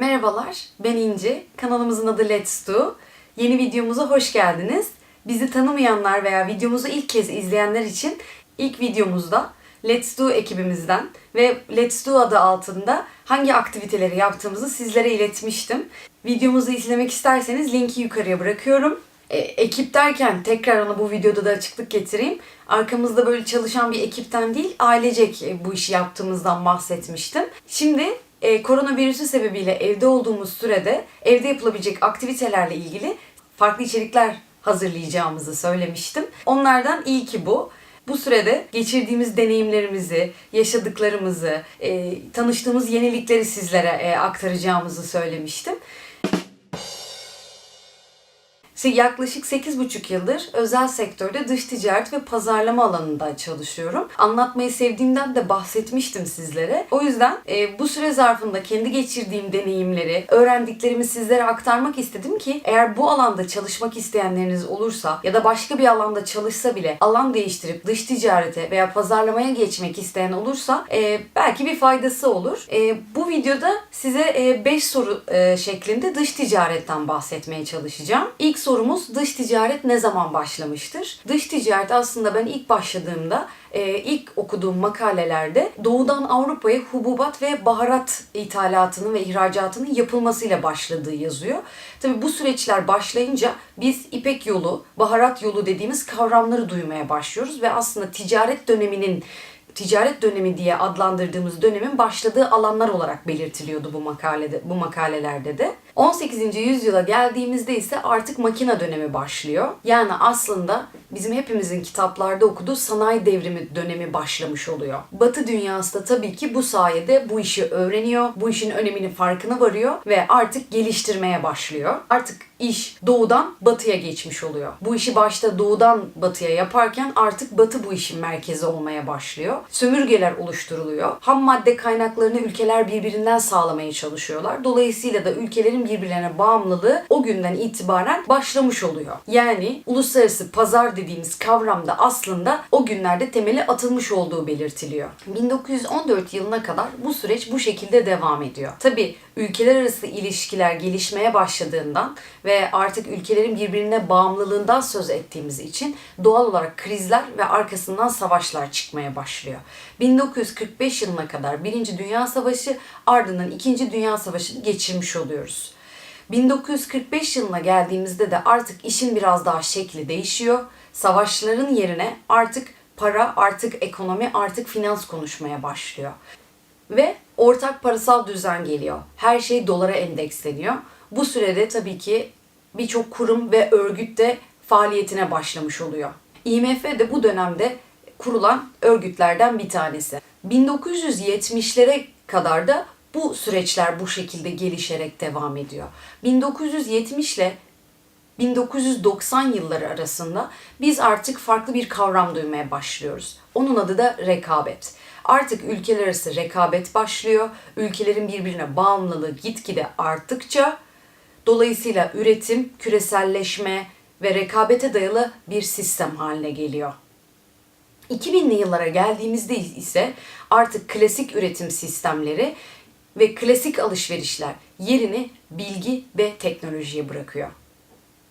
Merhabalar, ben İnci. Kanalımızın adı Let's Do. Yeni videomuza hoş geldiniz. Bizi tanımayanlar veya videomuzu ilk kez izleyenler için ilk videomuzda Let's Do ekibimizden ve Let's Do adı altında hangi aktiviteleri yaptığımızı sizlere iletmiştim. Videomuzu izlemek isterseniz linki yukarıya bırakıyorum. E, ekip derken tekrar ona bu videoda da açıklık getireyim. Arkamızda böyle çalışan bir ekipten değil, ailecek e, bu işi yaptığımızdan bahsetmiştim. Şimdi e, koronavirüsü sebebiyle evde olduğumuz sürede evde yapılabilecek aktivitelerle ilgili farklı içerikler hazırlayacağımızı söylemiştim. Onlardan ilki bu. Bu sürede geçirdiğimiz deneyimlerimizi, yaşadıklarımızı, e, tanıştığımız yenilikleri sizlere e, aktaracağımızı söylemiştim. Yaklaşık 8,5 yıldır özel sektörde dış ticaret ve pazarlama alanında çalışıyorum. Anlatmayı sevdiğimden de bahsetmiştim sizlere. O yüzden e, bu süre zarfında kendi geçirdiğim deneyimleri, öğrendiklerimi sizlere aktarmak istedim ki eğer bu alanda çalışmak isteyenleriniz olursa ya da başka bir alanda çalışsa bile alan değiştirip dış ticarete veya pazarlamaya geçmek isteyen olursa e, belki bir faydası olur. E, bu videoda size 5 soru e, şeklinde dış ticaretten bahsetmeye çalışacağım. İlk sorumuz dış ticaret ne zaman başlamıştır? Dış ticaret aslında ben ilk başladığımda e, ilk okuduğum makalelerde doğudan Avrupa'ya hububat ve baharat ithalatının ve ihracatının yapılmasıyla başladığı yazıyor. Tabi bu süreçler başlayınca biz İpek yolu, baharat yolu dediğimiz kavramları duymaya başlıyoruz ve aslında ticaret döneminin ticaret dönemi diye adlandırdığımız dönemin başladığı alanlar olarak belirtiliyordu bu makalede bu makalelerde de. 18. yüzyıla geldiğimizde ise artık makine dönemi başlıyor. Yani aslında bizim hepimizin kitaplarda okuduğu sanayi devrimi dönemi başlamış oluyor. Batı dünyası da tabii ki bu sayede bu işi öğreniyor, bu işin öneminin farkına varıyor ve artık geliştirmeye başlıyor. Artık iş doğudan batıya geçmiş oluyor. Bu işi başta doğudan batıya yaparken artık batı bu işin merkezi olmaya başlıyor. Sömürgeler oluşturuluyor. Ham madde kaynaklarını ülkeler birbirinden sağlamaya çalışıyorlar. Dolayısıyla da ülkelerin birbirlerine bağımlılığı o günden itibaren başlamış oluyor. Yani uluslararası pazar dediğimiz kavramda aslında o günlerde temeli atılmış olduğu belirtiliyor. 1914 yılına kadar bu süreç bu şekilde devam ediyor. Tabi ülkeler arası ilişkiler gelişmeye başladığından ve artık ülkelerin birbirine bağımlılığından söz ettiğimiz için doğal olarak krizler ve arkasından savaşlar çıkmaya başlıyor. 1945 yılına kadar Birinci Dünya Savaşı ardından İkinci Dünya Savaşı'nı geçirmiş oluyoruz. 1945 yılına geldiğimizde de artık işin biraz daha şekli değişiyor. Savaşların yerine artık para, artık ekonomi, artık finans konuşmaya başlıyor. Ve ortak parasal düzen geliyor. Her şey dolara endeksleniyor. Bu sürede tabii ki birçok kurum ve örgüt de faaliyetine başlamış oluyor. IMF de bu dönemde kurulan örgütlerden bir tanesi. 1970'lere kadar da bu süreçler bu şekilde gelişerek devam ediyor. 1970 ile 1990 yılları arasında biz artık farklı bir kavram duymaya başlıyoruz. Onun adı da rekabet. Artık ülkeler arası rekabet başlıyor. Ülkelerin birbirine bağımlılığı gitgide arttıkça dolayısıyla üretim, küreselleşme ve rekabete dayalı bir sistem haline geliyor. 2000'li yıllara geldiğimizde ise artık klasik üretim sistemleri ve klasik alışverişler yerini bilgi ve teknolojiye bırakıyor.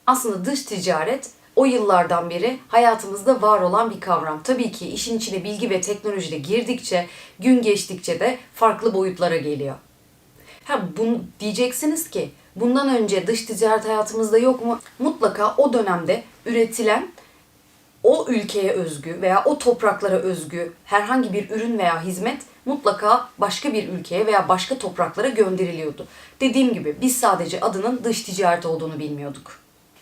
Aslında dış ticaret o yıllardan beri hayatımızda var olan bir kavram. Tabii ki işin içine bilgi ve teknoloji de girdikçe, gün geçtikçe de farklı boyutlara geliyor. Ha bunu diyeceksiniz ki bundan önce dış ticaret hayatımızda yok mu? Mutlaka o dönemde üretilen o ülkeye özgü veya o topraklara özgü herhangi bir ürün veya hizmet mutlaka başka bir ülkeye veya başka topraklara gönderiliyordu. Dediğim gibi biz sadece adının dış ticaret olduğunu bilmiyorduk.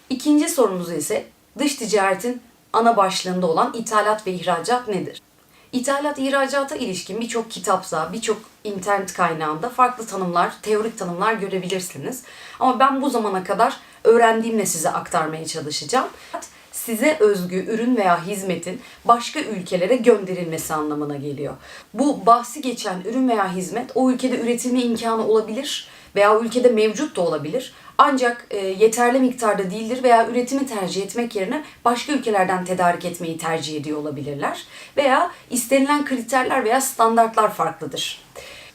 İkinci sorumuz ise dış ticaretin ana başlığında olan ithalat ve ihracat nedir? İthalat ihracata ilişkin birçok kitapsa, birçok internet kaynağında farklı tanımlar, teorik tanımlar görebilirsiniz. Ama ben bu zamana kadar öğrendiğimle size aktarmaya çalışacağım. Size özgü ürün veya hizmetin başka ülkelere gönderilmesi anlamına geliyor. Bu bahsi geçen ürün veya hizmet o ülkede üretilme imkanı olabilir veya ülkede mevcut da olabilir. Ancak e, yeterli miktarda değildir veya üretimi tercih etmek yerine başka ülkelerden tedarik etmeyi tercih ediyor olabilirler. Veya istenilen kriterler veya standartlar farklıdır.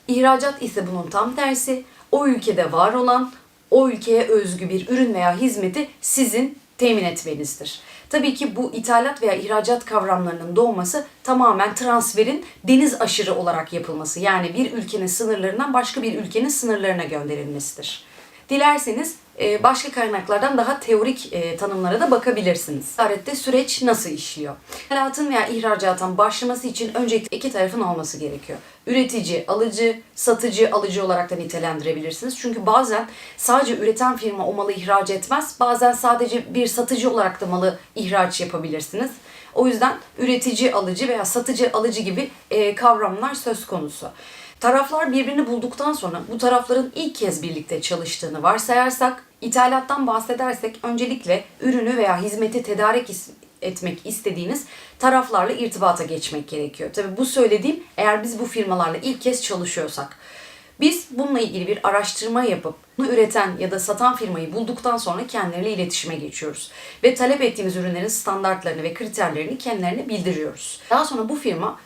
İhracat ise bunun tam tersi. o ülkede var olan, o ülkeye özgü bir ürün veya hizmeti sizin temin etmenizdir. Tabii ki bu ithalat veya ihracat kavramlarının doğması tamamen transferin deniz aşırı olarak yapılması. Yani bir ülkenin sınırlarından başka bir ülkenin sınırlarına gönderilmesidir. Dilerseniz başka kaynaklardan daha teorik e, tanımlara da bakabilirsiniz. Ticarette süreç nasıl işliyor? İthalatın veya ihracatın başlaması için öncelikle iki tarafın olması gerekiyor. Üretici, alıcı, satıcı, alıcı olarak da nitelendirebilirsiniz. Çünkü bazen sadece üreten firma o malı ihraç etmez. Bazen sadece bir satıcı olarak da malı ihraç yapabilirsiniz. O yüzden üretici, alıcı veya satıcı, alıcı gibi e, kavramlar söz konusu. Taraflar birbirini bulduktan sonra bu tarafların ilk kez birlikte çalıştığını varsayarsak, ithalattan bahsedersek öncelikle ürünü veya hizmeti tedarik etmek istediğiniz taraflarla irtibata geçmek gerekiyor. Tabii bu söylediğim eğer biz bu firmalarla ilk kez çalışıyorsak. Biz bununla ilgili bir araştırma yapıp üreten ya da satan firmayı bulduktan sonra kendileriyle iletişime geçiyoruz. Ve talep ettiğimiz ürünlerin standartlarını ve kriterlerini kendilerine bildiriyoruz. Daha sonra bu firma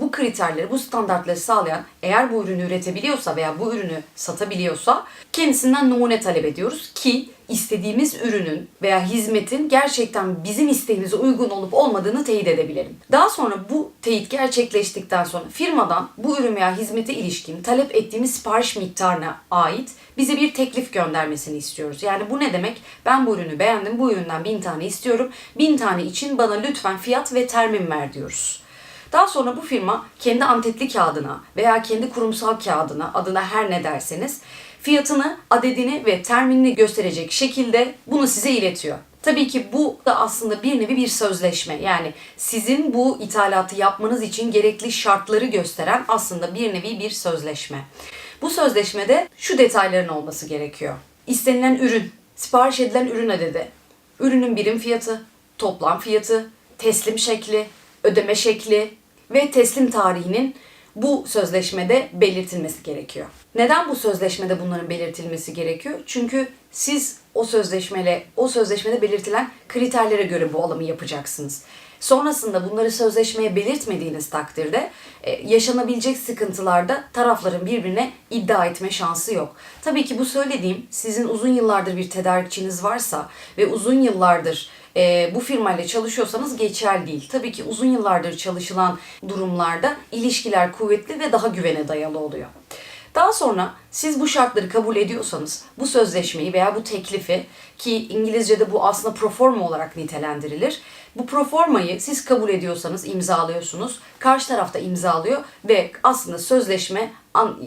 bu kriterleri, bu standartları sağlayan eğer bu ürünü üretebiliyorsa veya bu ürünü satabiliyorsa kendisinden numune talep ediyoruz ki istediğimiz ürünün veya hizmetin gerçekten bizim isteğimize uygun olup olmadığını teyit edebilelim. Daha sonra bu teyit gerçekleştikten sonra firmadan bu ürün veya hizmete ilişkin talep ettiğimiz sipariş miktarına ait bize bir teklif göndermesini istiyoruz. Yani bu ne demek? Ben bu ürünü beğendim, bu üründen bin tane istiyorum. Bin tane için bana lütfen fiyat ve termin ver diyoruz. Daha sonra bu firma kendi antetli kağıdına veya kendi kurumsal kağıdına adına her ne derseniz fiyatını, adedini ve terminini gösterecek şekilde bunu size iletiyor. Tabii ki bu da aslında bir nevi bir sözleşme. Yani sizin bu ithalatı yapmanız için gerekli şartları gösteren aslında bir nevi bir sözleşme. Bu sözleşmede şu detayların olması gerekiyor. İstenilen ürün, sipariş edilen ürün adedi, ürünün birim fiyatı, toplam fiyatı, teslim şekli, ödeme şekli ve teslim tarihinin bu sözleşmede belirtilmesi gerekiyor. Neden bu sözleşmede bunların belirtilmesi gerekiyor? Çünkü siz o sözleşmeyle, o sözleşmede belirtilen kriterlere göre bu alımı yapacaksınız. Sonrasında bunları sözleşmeye belirtmediğiniz takdirde e, yaşanabilecek sıkıntılarda tarafların birbirine iddia etme şansı yok. Tabii ki bu söylediğim sizin uzun yıllardır bir tedarikçiniz varsa ve uzun yıllardır e, bu firmayla çalışıyorsanız geçerli değil. Tabii ki uzun yıllardır çalışılan durumlarda ilişkiler kuvvetli ve daha güvene dayalı oluyor. Daha sonra siz bu şartları kabul ediyorsanız bu sözleşmeyi veya bu teklifi ki İngilizce'de bu aslında proforma olarak nitelendirilir. Bu proformayı siz kabul ediyorsanız imzalıyorsunuz. Karşı tarafta imzalıyor ve aslında sözleşme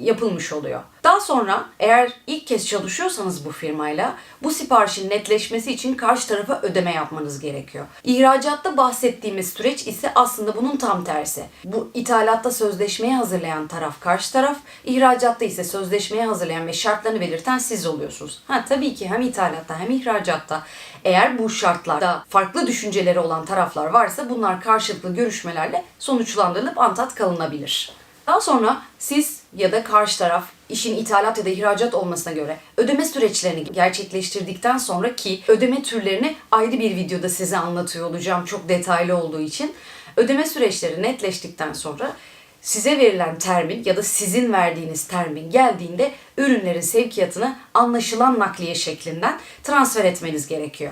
yapılmış oluyor. Daha sonra eğer ilk kez çalışıyorsanız bu firmayla bu siparişin netleşmesi için karşı tarafa ödeme yapmanız gerekiyor. İhracatta bahsettiğimiz süreç ise aslında bunun tam tersi. Bu ithalatta sözleşmeyi hazırlayan taraf karşı taraf, ihracatta ise sözleşmeyi hazırlayan ve şartlarını belirten siz oluyorsunuz. Ha tabii ki hem ithalatta hem ihracatta eğer bu şartlarda farklı düşünceleri olan taraflar varsa bunlar karşılıklı görüşmelerle sonuçlandırılıp antat kalınabilir. Daha sonra siz ya da karşı taraf işin ithalat ya da ihracat olmasına göre ödeme süreçlerini gerçekleştirdikten sonra ki ödeme türlerini ayrı bir videoda size anlatıyor olacağım çok detaylı olduğu için. Ödeme süreçleri netleştikten sonra size verilen termin ya da sizin verdiğiniz termin geldiğinde ürünlerin sevkiyatını anlaşılan nakliye şeklinden transfer etmeniz gerekiyor.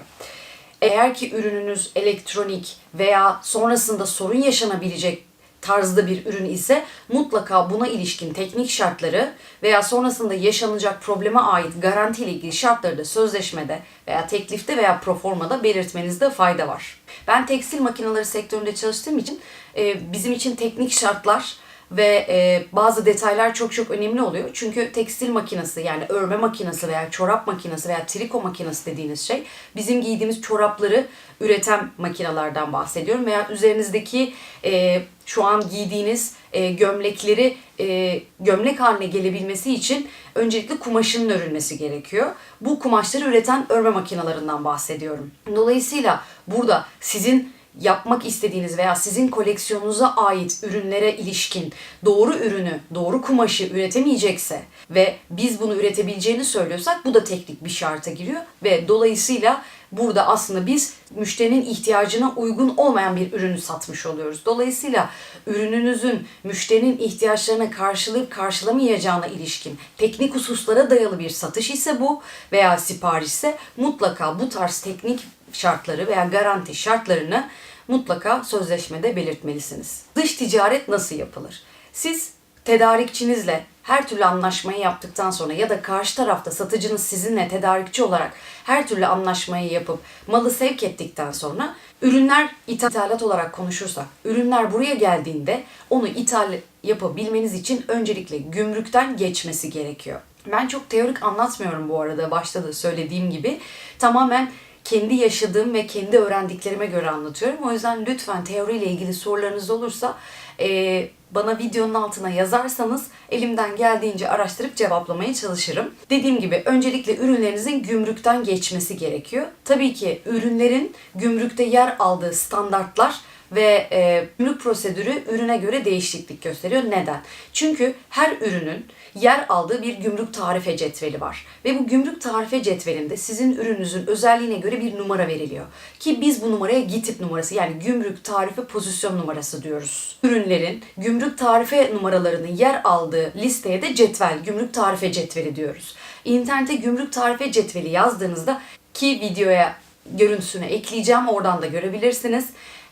Eğer ki ürününüz elektronik veya sonrasında sorun yaşanabilecek tarzda bir ürün ise mutlaka buna ilişkin teknik şartları veya sonrasında yaşanacak probleme ait garanti ile ilgili şartları da sözleşmede veya teklifte veya proformada belirtmenizde fayda var. Ben tekstil makineleri sektöründe çalıştığım için e, bizim için teknik şartlar ve e, bazı detaylar çok çok önemli oluyor. Çünkü tekstil makinesi yani örme makinesi veya çorap makinesi veya triko makinesi dediğiniz şey bizim giydiğimiz çorapları üreten makinelerden bahsediyorum. Veya üzerinizdeki e, şu an giydiğiniz e, gömlekleri e, gömlek haline gelebilmesi için öncelikle kumaşının örülmesi gerekiyor. Bu kumaşları üreten örme makinelerinden bahsediyorum. Dolayısıyla burada sizin yapmak istediğiniz veya sizin koleksiyonunuza ait ürünlere ilişkin doğru ürünü, doğru kumaşı üretemeyecekse ve biz bunu üretebileceğini söylüyorsak bu da teknik bir şarta giriyor ve dolayısıyla burada aslında biz müşterinin ihtiyacına uygun olmayan bir ürünü satmış oluyoruz. Dolayısıyla ürününüzün müşterinin ihtiyaçlarına karşılayıp karşılamayacağına ilişkin teknik hususlara dayalı bir satış ise bu veya sipariş ise mutlaka bu tarz teknik şartları veya garanti şartlarını mutlaka sözleşmede belirtmelisiniz. Dış ticaret nasıl yapılır? Siz tedarikçinizle her türlü anlaşmayı yaptıktan sonra ya da karşı tarafta satıcınız sizinle tedarikçi olarak her türlü anlaşmayı yapıp malı sevk ettikten sonra ürünler ithalat olarak konuşursak ürünler buraya geldiğinde onu ithal yapabilmeniz için öncelikle gümrükten geçmesi gerekiyor. Ben çok teorik anlatmıyorum bu arada başta da söylediğim gibi. Tamamen kendi yaşadığım ve kendi öğrendiklerime göre anlatıyorum. O yüzden lütfen teoriyle ilgili sorularınız olursa e, bana videonun altına yazarsanız elimden geldiğince araştırıp cevaplamaya çalışırım. Dediğim gibi öncelikle ürünlerinizin gümrükten geçmesi gerekiyor. Tabii ki ürünlerin gümrükte yer aldığı standartlar ve e, gümrük prosedürü ürüne göre değişiklik gösteriyor. Neden? Çünkü her ürünün yer aldığı bir gümrük tarife cetveli var. Ve bu gümrük tarife cetvelinde sizin ürününüzün özelliğine göre bir numara veriliyor. Ki biz bu numaraya GİTİP numarası yani gümrük tarife pozisyon numarası diyoruz. Ürünlerin gümrük tarife numaralarının yer aldığı listeye de cetvel, gümrük tarife cetveli diyoruz. İnternete gümrük tarife cetveli yazdığınızda ki videoya görüntüsünü ekleyeceğim oradan da görebilirsiniz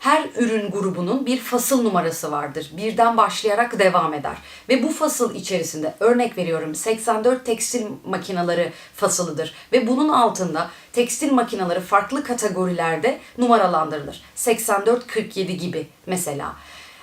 her ürün grubunun bir fasıl numarası vardır. Birden başlayarak devam eder. Ve bu fasıl içerisinde örnek veriyorum 84 tekstil makineleri fasılıdır. Ve bunun altında tekstil makineleri farklı kategorilerde numaralandırılır. 84-47 gibi mesela.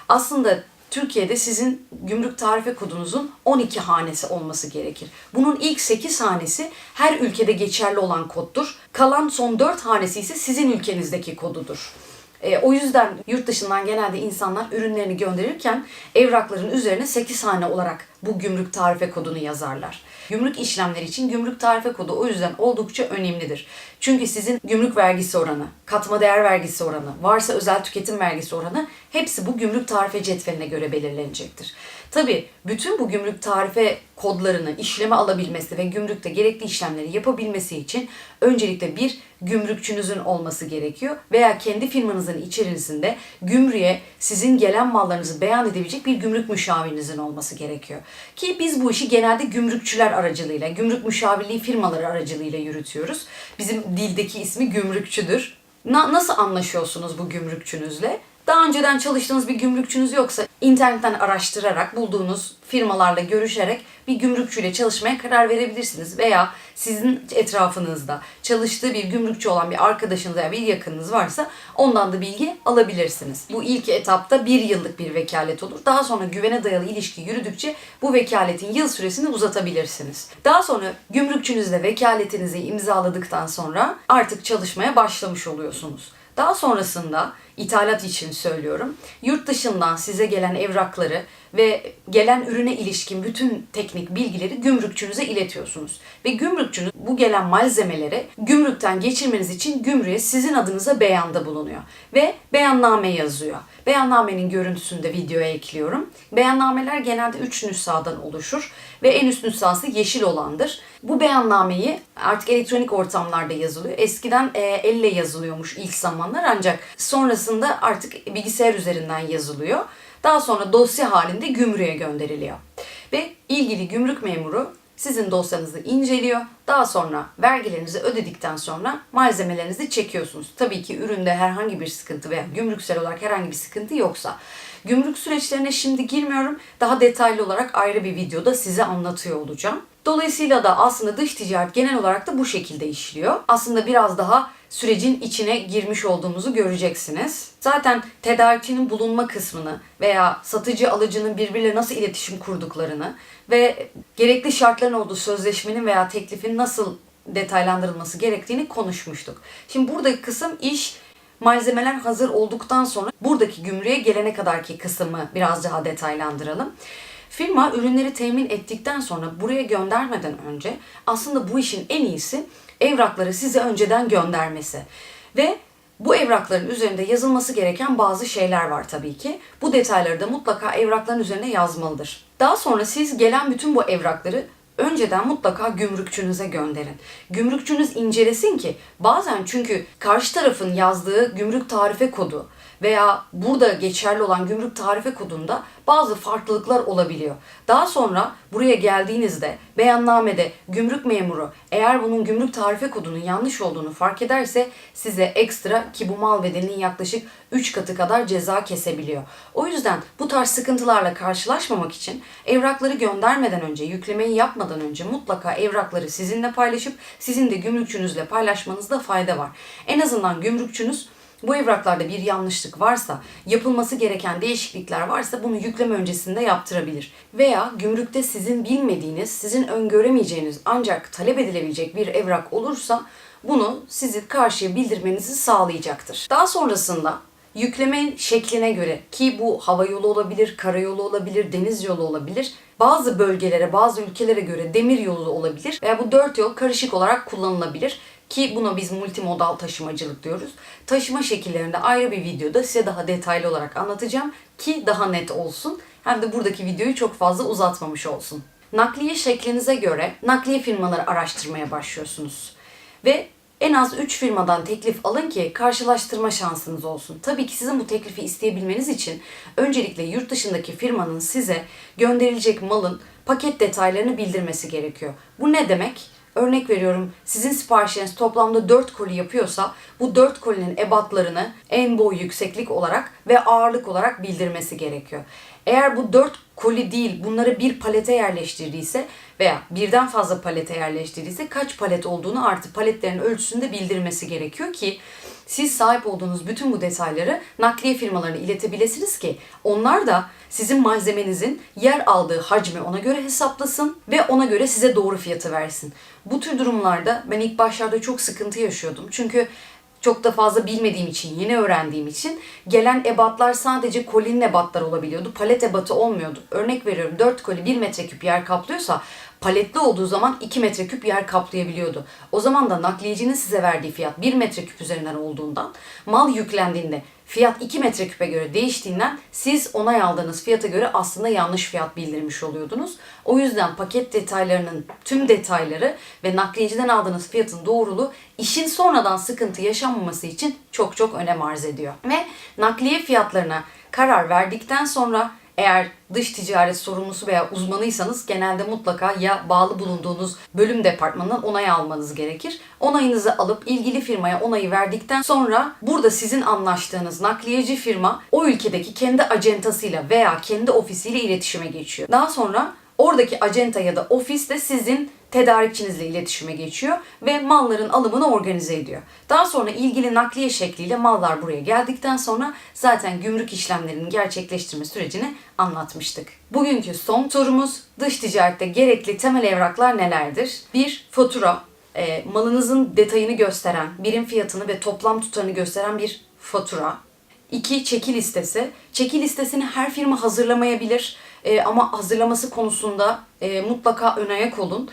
Aslında Türkiye'de sizin gümrük tarife kodunuzun 12 hanesi olması gerekir. Bunun ilk 8 hanesi her ülkede geçerli olan koddur. Kalan son 4 hanesi ise sizin ülkenizdeki kodudur. E, o yüzden yurt dışından genelde insanlar ürünlerini gönderirken evrakların üzerine 8 hane olarak bu gümrük tarife kodunu yazarlar. Gümrük işlemleri için gümrük tarife kodu o yüzden oldukça önemlidir. Çünkü sizin gümrük vergisi oranı, katma değer vergisi oranı, varsa özel tüketim vergisi oranı hepsi bu gümrük tarife cetveline göre belirlenecektir. Tabi bütün bu gümrük tarife kodlarını işleme alabilmesi ve gümrükte gerekli işlemleri yapabilmesi için öncelikle bir gümrükçünüzün olması gerekiyor veya kendi firmanızın içerisinde gümrüğe sizin gelen mallarınızı beyan edebilecek bir gümrük müşavirinizin olması gerekiyor. Ki biz bu işi genelde gümrükçüler aracılığıyla, gümrük müşavirliği firmaları aracılığıyla yürütüyoruz. Bizim dildeki ismi gümrükçüdür. Na- nasıl anlaşıyorsunuz bu gümrükçünüzle? Daha önceden çalıştığınız bir gümrükçünüz yoksa internetten araştırarak bulduğunuz firmalarla görüşerek bir gümrükçüyle çalışmaya karar verebilirsiniz. Veya sizin etrafınızda çalıştığı bir gümrükçü olan bir arkadaşınız veya bir yakınınız varsa ondan da bilgi alabilirsiniz. Bu ilk etapta bir yıllık bir vekalet olur. Daha sonra güvene dayalı ilişki yürüdükçe bu vekaletin yıl süresini uzatabilirsiniz. Daha sonra gümrükçünüzle vekaletinizi imzaladıktan sonra artık çalışmaya başlamış oluyorsunuz. Daha sonrasında ithalat için söylüyorum. Yurt dışından size gelen evrakları ve gelen ürüne ilişkin bütün teknik bilgileri gümrükçünüze iletiyorsunuz. Ve gümrükçünüz bu gelen malzemeleri gümrükten geçirmeniz için gümrüğe sizin adınıza beyanda bulunuyor. Ve beyanname yazıyor. Beyannamenin görüntüsünü de videoya ekliyorum. Beyannameler genelde 3 nüshadan oluşur ve en üst nüshası yeşil olandır. Bu beyannameyi artık elektronik ortamlarda yazılıyor. Eskiden e, elle yazılıyormuş ilk zamanlar ancak sonrasında artık bilgisayar üzerinden yazılıyor. Daha sonra dosya halinde gümrüğe gönderiliyor. Ve ilgili gümrük memuru sizin dosyanızı inceliyor. Daha sonra vergilerinizi ödedikten sonra malzemelerinizi çekiyorsunuz. Tabii ki üründe herhangi bir sıkıntı veya gümrüksel olarak herhangi bir sıkıntı yoksa. Gümrük süreçlerine şimdi girmiyorum. Daha detaylı olarak ayrı bir videoda size anlatıyor olacağım. Dolayısıyla da aslında dış ticaret genel olarak da bu şekilde işliyor. Aslında biraz daha sürecin içine girmiş olduğumuzu göreceksiniz. Zaten tedarikçinin bulunma kısmını veya satıcı alıcının birbiriyle nasıl iletişim kurduklarını ve gerekli şartların olduğu sözleşmenin veya teklifin nasıl detaylandırılması gerektiğini konuşmuştuk. Şimdi buradaki kısım iş malzemeler hazır olduktan sonra buradaki gümrüğe gelene kadarki kısmı biraz daha detaylandıralım. Firma ürünleri temin ettikten sonra buraya göndermeden önce aslında bu işin en iyisi evrakları size önceden göndermesi. Ve bu evrakların üzerinde yazılması gereken bazı şeyler var tabii ki. Bu detayları da mutlaka evrakların üzerine yazmalıdır. Daha sonra siz gelen bütün bu evrakları önceden mutlaka gümrükçünüze gönderin. Gümrükçünüz incelesin ki bazen çünkü karşı tarafın yazdığı gümrük tarife kodu veya burada geçerli olan gümrük tarife kodunda bazı farklılıklar olabiliyor. Daha sonra buraya geldiğinizde beyannamede gümrük memuru eğer bunun gümrük tarife kodunun yanlış olduğunu fark ederse size ekstra ki bu mal bedelinin yaklaşık 3 katı kadar ceza kesebiliyor. O yüzden bu tarz sıkıntılarla karşılaşmamak için evrakları göndermeden önce, yüklemeyi yapmadan önce mutlaka evrakları sizinle paylaşıp sizin de gümrükçünüzle paylaşmanızda fayda var. En azından gümrükçünüz bu evraklarda bir yanlışlık varsa, yapılması gereken değişiklikler varsa bunu yükleme öncesinde yaptırabilir. Veya gümrükte sizin bilmediğiniz, sizin öngöremeyeceğiniz ancak talep edilebilecek bir evrak olursa bunu sizin karşıya bildirmenizi sağlayacaktır. Daha sonrasında yükleme şekline göre ki bu hava yolu olabilir, karayolu olabilir, deniz yolu olabilir. Bazı bölgelere, bazı ülkelere göre demir yolu olabilir veya bu dört yol karışık olarak kullanılabilir ki buna biz multimodal taşımacılık diyoruz. Taşıma şekillerinde ayrı bir videoda size daha detaylı olarak anlatacağım ki daha net olsun. Hem de buradaki videoyu çok fazla uzatmamış olsun. Nakliye şeklinize göre nakliye firmaları araştırmaya başlıyorsunuz. Ve en az 3 firmadan teklif alın ki karşılaştırma şansınız olsun. Tabii ki sizin bu teklifi isteyebilmeniz için öncelikle yurt dışındaki firmanın size gönderilecek malın paket detaylarını bildirmesi gerekiyor. Bu ne demek? Örnek veriyorum sizin siparişiniz toplamda 4 koli yapıyorsa bu 4 kolinin ebatlarını en boy yükseklik olarak ve ağırlık olarak bildirmesi gerekiyor. Eğer bu 4 koli değil bunları bir palete yerleştirdiyse veya birden fazla palete yerleştirdiyse kaç palet olduğunu artı paletlerin ölçüsünde bildirmesi gerekiyor ki siz sahip olduğunuz bütün bu detayları nakliye firmalarına iletebilirsiniz ki onlar da sizin malzemenizin yer aldığı hacmi ona göre hesaplasın ve ona göre size doğru fiyatı versin. Bu tür durumlarda ben ilk başlarda çok sıkıntı yaşıyordum. Çünkü çok da fazla bilmediğim için, yeni öğrendiğim için gelen ebatlar sadece kolinin ebatları olabiliyordu. Palet ebatı olmuyordu. Örnek veriyorum 4 koli 1 metreküp yer kaplıyorsa paletli olduğu zaman 2 metreküp yer kaplayabiliyordu. O zaman da nakliyecinin size verdiği fiyat 1 metreküp üzerinden olduğundan mal yüklendiğinde fiyat 2 metreküpe göre değiştiğinden siz onay aldığınız fiyata göre aslında yanlış fiyat bildirmiş oluyordunuz. O yüzden paket detaylarının tüm detayları ve nakliyeciden aldığınız fiyatın doğruluğu işin sonradan sıkıntı yaşanmaması için çok çok önem arz ediyor. Ve nakliye fiyatlarına karar verdikten sonra eğer dış ticaret sorumlusu veya uzmanıysanız genelde mutlaka ya bağlı bulunduğunuz bölüm departmanından onay almanız gerekir. Onayınızı alıp ilgili firmaya onayı verdikten sonra burada sizin anlaştığınız nakliyeci firma o ülkedeki kendi acentasıyla veya kendi ofisiyle iletişime geçiyor. Daha sonra oradaki acenta ya da ofis de sizin tedarikçinizle iletişime geçiyor ve malların alımını organize ediyor. Daha sonra ilgili nakliye şekliyle mallar buraya geldikten sonra zaten gümrük işlemlerinin gerçekleştirme sürecini anlatmıştık. Bugünkü son sorumuz dış ticarette gerekli temel evraklar nelerdir? Bir Fatura. E, malınızın detayını gösteren, birim fiyatını ve toplam tutarını gösteren bir fatura. İki, çeki listesi. Çeki listesini her firma hazırlamayabilir E, ama hazırlaması konusunda e, mutlaka ön ayak olun.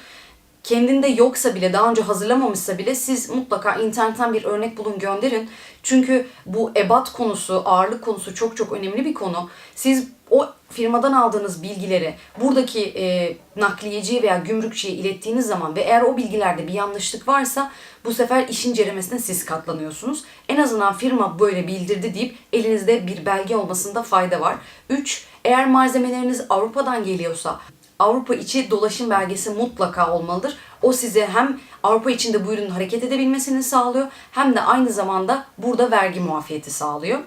Kendinde yoksa bile, daha önce hazırlamamışsa bile siz mutlaka internetten bir örnek bulun gönderin. Çünkü bu ebat konusu, ağırlık konusu çok çok önemli bir konu. Siz o firmadan aldığınız bilgileri buradaki e, nakliyeciye veya gümrükçüye ilettiğiniz zaman ve eğer o bilgilerde bir yanlışlık varsa bu sefer işin ceremesine siz katlanıyorsunuz. En azından firma böyle bildirdi deyip elinizde bir belge olmasında fayda var. 3. Eğer malzemeleriniz Avrupa'dan geliyorsa Avrupa içi dolaşım belgesi mutlaka olmalıdır. O size hem Avrupa içinde bu ürünün hareket edebilmesini sağlıyor hem de aynı zamanda burada vergi muafiyeti sağlıyor.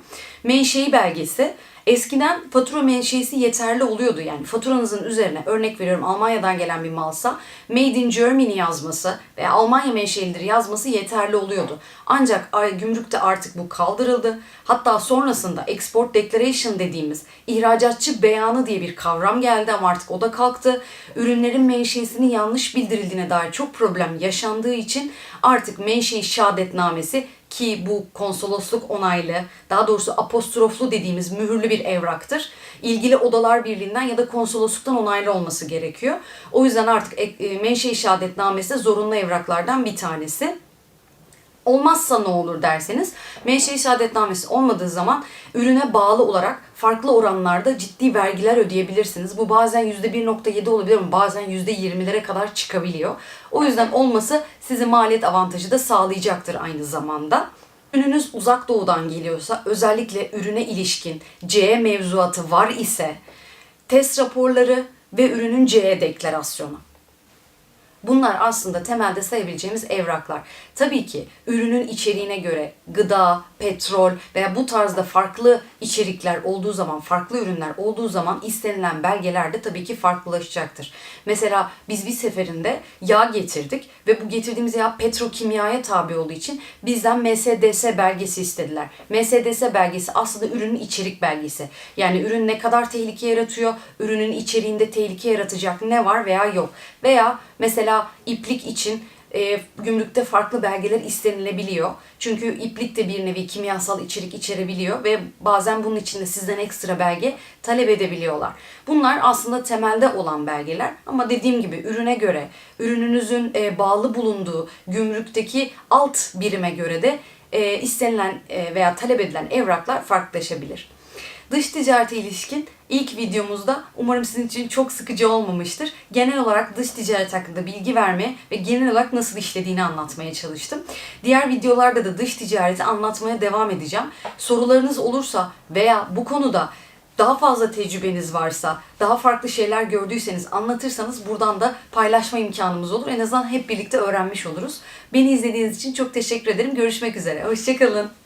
Menşei belgesi Eskiden fatura menşeisi yeterli oluyordu. Yani faturanızın üzerine örnek veriyorum Almanya'dan gelen bir malsa Made in Germany yazması veya Almanya menşelidir yazması yeterli oluyordu. Ancak gümrükte artık bu kaldırıldı. Hatta sonrasında Export Declaration dediğimiz ihracatçı beyanı diye bir kavram geldi ama artık o da kalktı. Ürünlerin menşeisinin yanlış bildirildiğine dair çok problem yaşandığı için artık menşei şehadetnamesi ki bu konsolosluk onaylı, daha doğrusu apostroflu dediğimiz mühürlü bir evraktır. İlgili odalar birliğinden ya da konsolosluktan onaylı olması gerekiyor. O yüzden artık e, menşe işaretnamesi de zorunlu evraklardan bir tanesi. Olmazsa ne olur derseniz menşe şehadetnamesi olmadığı zaman ürüne bağlı olarak farklı oranlarda ciddi vergiler ödeyebilirsiniz. Bu bazen %1.7 olabilir ama bazen %20'lere kadar çıkabiliyor. O yüzden olması size maliyet avantajı da sağlayacaktır aynı zamanda. Ürününüz uzak doğudan geliyorsa özellikle ürüne ilişkin CE mevzuatı var ise test raporları ve ürünün CE deklarasyonu. Bunlar aslında temelde sayabileceğimiz evraklar. Tabii ki ürünün içeriğine göre gıda, petrol veya bu tarzda farklı içerikler olduğu zaman, farklı ürünler olduğu zaman istenilen belgeler de tabii ki farklılaşacaktır. Mesela biz bir seferinde yağ getirdik ve bu getirdiğimiz yağ petrokimyaya tabi olduğu için bizden MSDS belgesi istediler. MSDS belgesi aslında ürünün içerik belgesi. Yani ürün ne kadar tehlike yaratıyor, ürünün içeriğinde tehlike yaratacak ne var veya yok. Veya mesela iplik için e, gümrükte farklı belgeler istenilebiliyor. Çünkü iplik de bir nevi kimyasal içerik içerebiliyor ve bazen bunun için de sizden ekstra belge talep edebiliyorlar. Bunlar aslında temelde olan belgeler ama dediğim gibi ürüne göre, ürününüzün e, bağlı bulunduğu gümrükteki alt birime göre de e, istenilen e, veya talep edilen evraklar farklılaşabilir. Dış ticarete ilişkin ilk videomuzda umarım sizin için çok sıkıcı olmamıştır. Genel olarak dış ticaret hakkında bilgi vermeye ve genel olarak nasıl işlediğini anlatmaya çalıştım. Diğer videolarda da dış ticareti anlatmaya devam edeceğim. Sorularınız olursa veya bu konuda daha fazla tecrübeniz varsa, daha farklı şeyler gördüyseniz anlatırsanız buradan da paylaşma imkanımız olur. En azından hep birlikte öğrenmiş oluruz. Beni izlediğiniz için çok teşekkür ederim. Görüşmek üzere. Hoşçakalın.